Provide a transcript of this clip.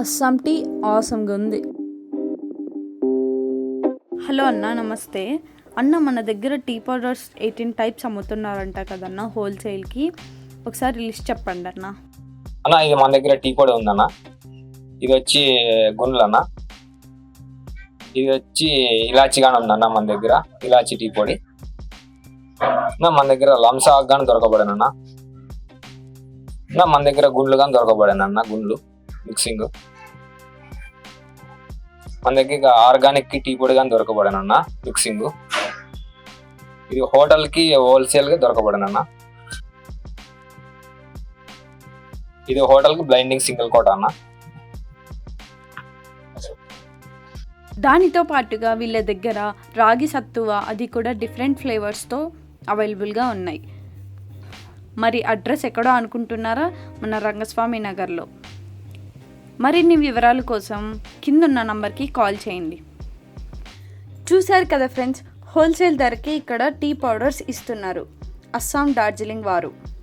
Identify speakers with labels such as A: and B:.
A: Assam tea ఆసమ్గా ఉంది. Hello అన్న నమస్తే. అన్న మన దగ్గర టీ పౌడర్స్ ఎయిటీన్ టైప్స్ అమ్ముతున్నారంట కదన్న హోల్సేల్కి. ఒకసారి లిస్ట్ చెప్పండి అన్న.
B: అన్న ఇది మన దగ్గర టీ పొడి ఉందన్న. ఇది వచ్చి గుండ్లు అన్న ఇది వచ్చి ఇలాచి గాని ఉందన్న మన దగ్గర ఇలాచి టీ పొడి. అన్న మన దగ్గర లంసా గాని దొరకబడనన్న. అన్న మన దగ్గర గుండ్లు గాని దొరకబడనన్న గుండ్లు. మిక్సింగ్. మన దగ్గర ఆర్గానిక్ టీ పొడి కానీ దొరకబడనన్న మిక్సింగ్. ఇది హోటల్కి హోల్సేల్గా దొరకబడనన్న ఇది హోటల్కి బ్లైండింగ్ సింగిల్ కోట అన్న.
A: దానితో పాటుగా వీళ్ళ దగ్గర రాగి సత్తువ అది కూడా డిఫరెంట్ ఫ్లేవర్స్తో అవైలబుల్గా ఉన్నాయి. మరి అడ్రస్ ఎక్కడో అనుకుంటున్నారా? మన రంగస్వామి నగర్లో. మరిన్ని వివరాల కోసం కిందున్న నంబర్కి కాల్ చేయండి. చూశారు కదా ఫ్రెండ్స్ హోల్సేల్ ధరకి ఇక్కడ టీ పౌడర్స్ ఇస్తున్నారు. అస్సాం డార్జిలింగ్ వారు.